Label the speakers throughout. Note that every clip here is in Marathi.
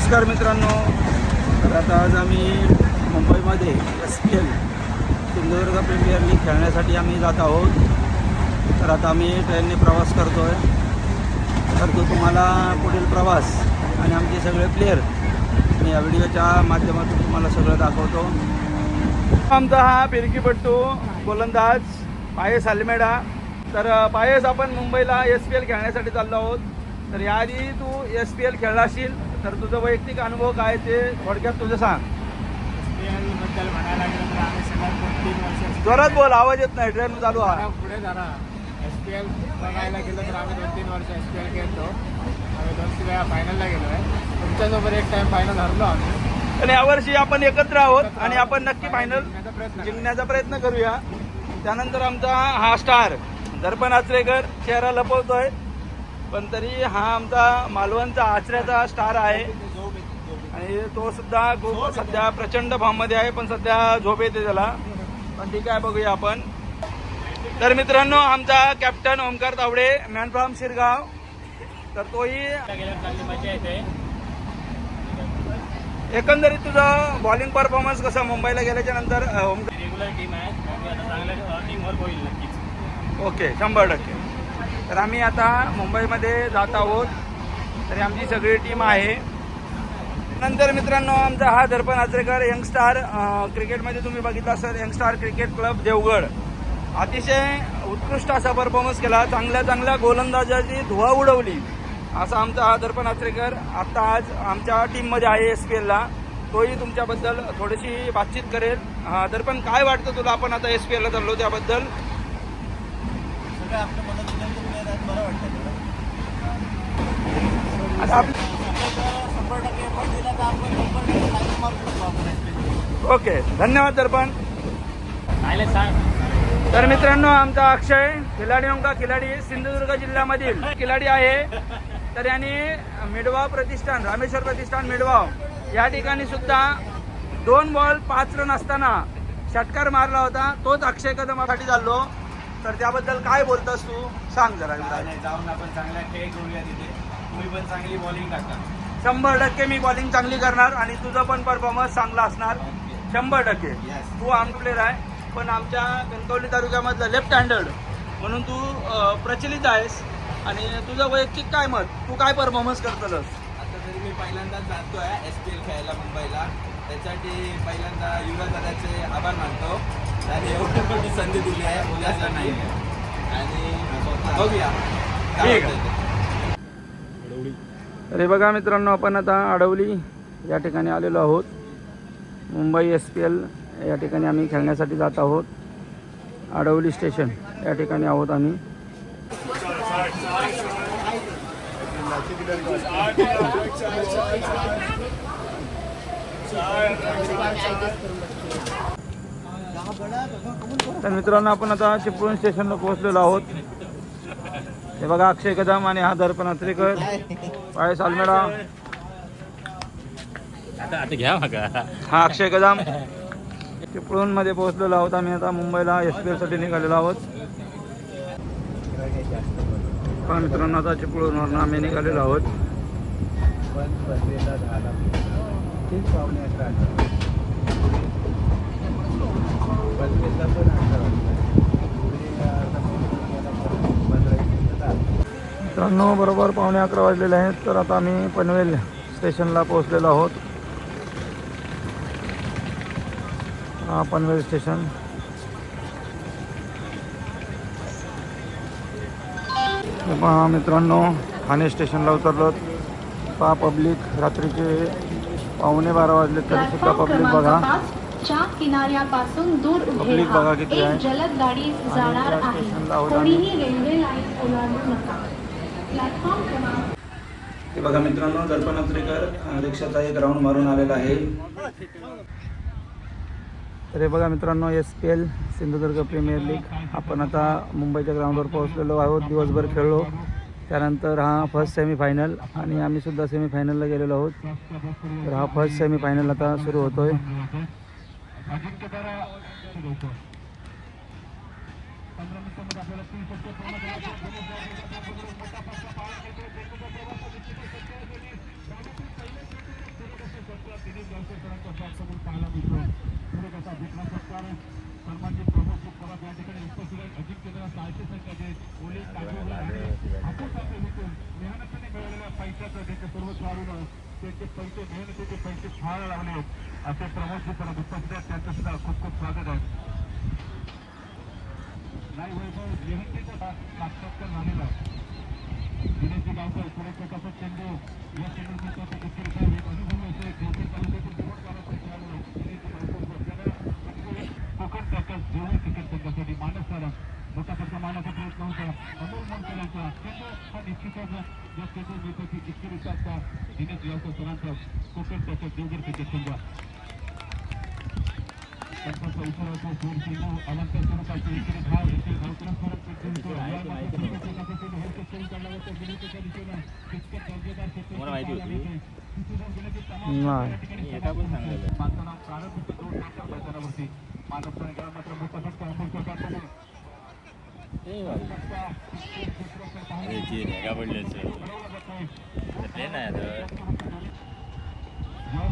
Speaker 1: नमस्कार मित्रांनो. तर आता आज आम्ही मुंबईमध्ये S P L Sindhudurg premier league खेळण्यासाठी आम्ही जात आहोत. तर आता आम्ही ट्रेनने प्रवास करतो आहे तर तो तुम्हाला पुढील प्रवास आणि आमचे सगळे प्लेयर मी या व्हिडिओच्या माध्यमातून तुम्हाला सगळं दाखवतो. आमचा हा फिरकीपट्टू गोलंदाज पायस आलमेडा. तर पायस आपण मुंबईला एस पी एल खेळण्यासाठी चाललो आहोत. तर याआधी तू एस पी एल खेळला असशील. तर तुझं वैयक्तिक अनुभव काय ते थोडक्यात तुझं सांग.
Speaker 2: बद्दल म्हणायला गेलं तर आम्ही सगळ्यात दोन तीन वर्ष
Speaker 1: जोरात बोल आवाज येत नाही ट्रेन चालू आहे.
Speaker 2: पुढे जरा. एस पी एल बघायला गेलं तर आम्ही दोन तीन वर्ष एस पी एल खेळतो. आम्ही दोन तीन वेळा फायनलला गेलो आहे तुमच्यासोबत एक टाइम फायनल हरलो आम्ही.
Speaker 1: आणि यावर्षी आपण एकत्र आहोत आणि आपण नक्की फायनल.
Speaker 2: जिंकण्याचा प्रयत्न
Speaker 1: करूया. त्यानंतर आमचा हा स्टार दर्पण आचरेकर चेहरा लपवतोय. पण तरी हा आमचा मालवणचा आचऱ्याचा स्टार आहे. आणि तो सुद्धा खूप सध्या प्रचंड फॉर्ममध्ये आहे पण सध्या झोप येते त्याला. पण ठीक आहे बघूया आपण. तर मित्रांनो आमचा captain Omkar Tawde man from Shirgaon. तर तोही एकंदरीत तुझं बॉलिंग परफॉर्मन्स कसं? मुंबईला गेल्याच्यानंतर ओमकार
Speaker 2: रेग्युलर टीम आहे.
Speaker 1: ओके शंभर टक्के. तर आम्ही आता मुंबईमध्ये जात आहोत. तरी आमची सगळी टीम आहे. नंतर मित्रांनो आमचा हा दर्पण आचरेकर यंगस्टार क्रिकेटमध्ये तुम्ही बघितला असाल यंगस्टार क्रिकेट क्लब देवगड. अतिशय उत्कृष्ट असा परफॉर्मन्स केला. चांगल्या चांगल्या गोलंदाजाची धुवा उडवली. असा आमचा हा दर्पण आचरेकर आत्ता आज आमच्या टीममध्ये आहे एस पी एलला तोही तुमच्याबद्दल थोडीशी बातचीत करेल. दर्पण काय वाटतं तुला? आपण आता एस पी एलला चाललो त्याबद्दल
Speaker 2: सगळं आपलं मनोरंजन प्लेअर आहेत बरं वाटतं
Speaker 1: आता आप-
Speaker 2: शंभर टक्के एफर्ट दिला तर आपण शंभर टक्के टाइम मारू शकतो आपण
Speaker 1: ओके धन्यवाद दर्पण. तर मित्रांनो आमचा अक्षय खिलाडी का खिलाडी सिंधुदुर्ग जिल्ह्यामधील खिलाडी आहे. तर यांनी मिडवाव प्रतिष्ठान रामेश्वर प्रतिष्ठान मिडवाव या ठिकाणी सुद्धा दोन बॉल पाच रन असताना षटकार मारला होता. तोच अक्षय कदमासाठी चाललो. तर त्याबद्दल काय बोलतोस तू? सांग जरा
Speaker 2: नाही जाऊन आपण चांगला खेळ करूया तिथे. तुम्ही पण चांगली बॉलिंग टाका
Speaker 1: शंभर टक्के मी बॉलिंग चांगली करणार आणि तुझं पण परफॉर्मन्स चांगला असणार. शंभर टक्के.
Speaker 2: Yes.
Speaker 1: तू आर्म प्लेअर आहे पण आमच्या कणकवली तालुक्यामधलं लेफ्ट हँडेड म्हणून तू अं, प्रचलित आहेस. आणि तुझं वैयक्तिक काय मत? तू काय परफॉर्मन्स करतलस?
Speaker 3: आता तरी मी पहिल्यांदाच जातो आहे एस पी एल खेळायला मुंबईला. त्यासाठी पहिल्यांदा युवराज दादाचे आभार मानतो. एवढी मोठी संधी दिली आहे उद्याचा नाही आणि बघूया. काय
Speaker 1: ठीक आहे.
Speaker 3: होतंय ते.
Speaker 1: अरे बघा मित्रांनो आपण आता आडवली या ठिकाणी आलेलो आहोत. मुंबई एस पी एल या ठिकाणी आम्ही खेळण्यासाठी जात आहोत. आडवली स्टेशन या ठिकाणी आहोत आम्ही. तर मित्रांनो आपण आता चिपळूण स्टेशनला पोहोचलेलो आहोत. हे बघा अक्षय कदम आणि हा दर्पण अत्रेकर
Speaker 2: घ्या बघा
Speaker 1: हा अक्षय कदम. चिपळूणमध्ये पोहोचलेलो आहोत आम्ही आता मुंबईला एस पी एलसाठी निघालेलो आहोत. मित्रांनो आता चिपळूणवरून आम्ही निघालेलो आहोत
Speaker 2: पण बसलेला झाला तेच पाहुणे अकरा अकरा बसलेला पण अकरा वाजता पुढे आता पंधरा वीस मिनिटात
Speaker 1: मित्रांनो बरोबर पावणे अकरा वाजलेले आहेत तर आता आम्ही पनवेल स्टेशनला पोहोचलेलो आहोत. हा पनवेल स्टेशन. पहा मित्रांनो ठाणे स्टेशनला उतरलो. पहा पब्लिक रात्रीचे पावणे बारा वाजले तरी सुद्धा पब्लिक बघा.
Speaker 4: किनाऱ्यापासून दूर उभे
Speaker 1: पब्लिक बघा किती आहे.
Speaker 4: एक जलद गाडी जाणार आहे. कोणीही रेल्वे लाईन ओलांडू नका.
Speaker 1: हे बघा मित्रांनो दर्पण अत्रेकर रिक्षाचा एक राऊंड मारून आलेला आहे. तर हे बघा मित्रांनो S P L Sindhudurg premier league आपण आता मुंबईच्या ग्राउंडवर पोहोचलेलो आहोत. दिवसभर खेळलो. त्यानंतर हा फर्स्ट सेमीफायनल आणि आम्ही सुद्धा सेमीफायनलला गेलेलो आहोत. तर हा फर्स्ट सेमीफायनल आता सुरू होतोय
Speaker 5: त्यांचे पैसे मेहनतीचे पैसे फार लावले असे प्रमोद परत उपस्थित आहेत. त्यांचं सुद्धा खूप खूप स्वागत आहे. नाही वैभव निहंतीचा साक्षात्कार झालेला आहे. दिनेशजी गावकर पुढे प्रकाशात चेंडू या चेंडूचा तो एक अनुभव असे देवपूर तालुक्यातील खेळाडू दिनेशजी गावकर त्याला कोकण पॅकेज जेवण क्रिकेट संघासाठी मानस मोठा त्याचा मानाचा प्रयत्न होता अमोल मनकरांचा चेंडू हा निश्चितच या चेंडू मिळतो की इतकी दिनेश गावकर सरांचा कोकण पॅकेज देवघर क्रिकेट संघ त्यांचा इशारा जोर चेंडू अलंकार स्वरूपाचे इकडे धाव इकडे धाव फरक
Speaker 1: नाही.
Speaker 5: या ठिकाणी
Speaker 2: एका
Speaker 5: प्रारंभ दोन मात्र मैदानावरती मानव गेला मात्र मोठा फटका अमोल प्रकारचा
Speaker 2: रेगा पडल्याचं ते नाही आता
Speaker 5: जेव्हा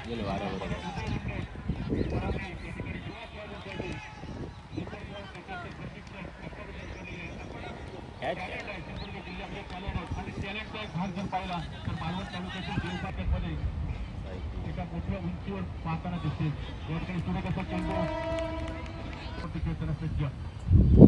Speaker 2: गेलो बरोबर
Speaker 5: भाग जर पाहिला तर मालवण तालुक्यातील देवपाटमध्ये एका मोठ्या उंचीवर पाहताना दिसते या ठिकाणी सुरेख चेंडू सज्ज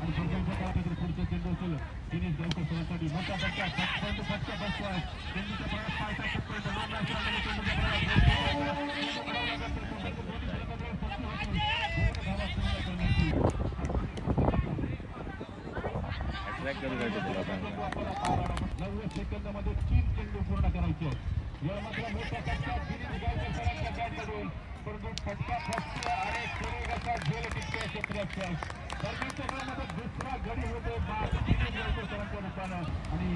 Speaker 5: आणि दोघांच्या काळात पुढचा चेंडू असेल दिनेश गावकर सरांसाठी मोठा फटका फटका फटका बसतोय चेंडूच्या पायात पाय टाकत पर्यंत दोन चेंडूच्या
Speaker 2: लोकांना
Speaker 5: नव्वद सेकंदामध्ये तीन चेंडू पूर्ण करायचे या मात्र मोठा फटका दिनेश गावकर सरांच्या बॅटमधून परंतु फटका फटका आणि सुरेगाचा झेल टिकते क्षेत्राच्या आणि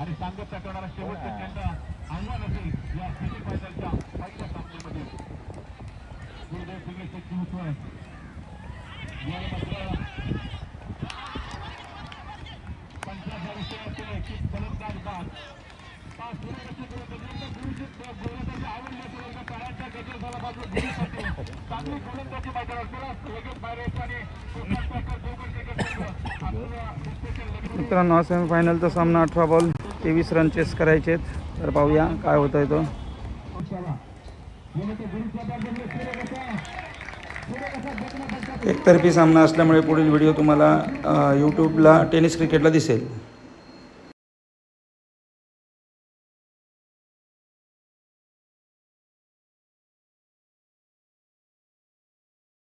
Speaker 5: आणि सांगत करणारा शेवटचा चेंडा आव्हान असेल या सेमी फायनलच्या पहिल्या सामन्यामध्ये गुरुदेव पिंगळेचे चिंचवड या विषय पंचाहत्तर की फलंदाज बाद
Speaker 1: मित्रांनो सेमीफायनलचा सामना अठरा बॉल तेवीस रन चेस करायचे आहेत. तर पाहूया काय होत आहे तो. एकतर्फी सामना असल्यामुळे पुढील व्हिडिओ तुम्हाला यूट्यूबला टेनिस क्रिकेटला दिसेल.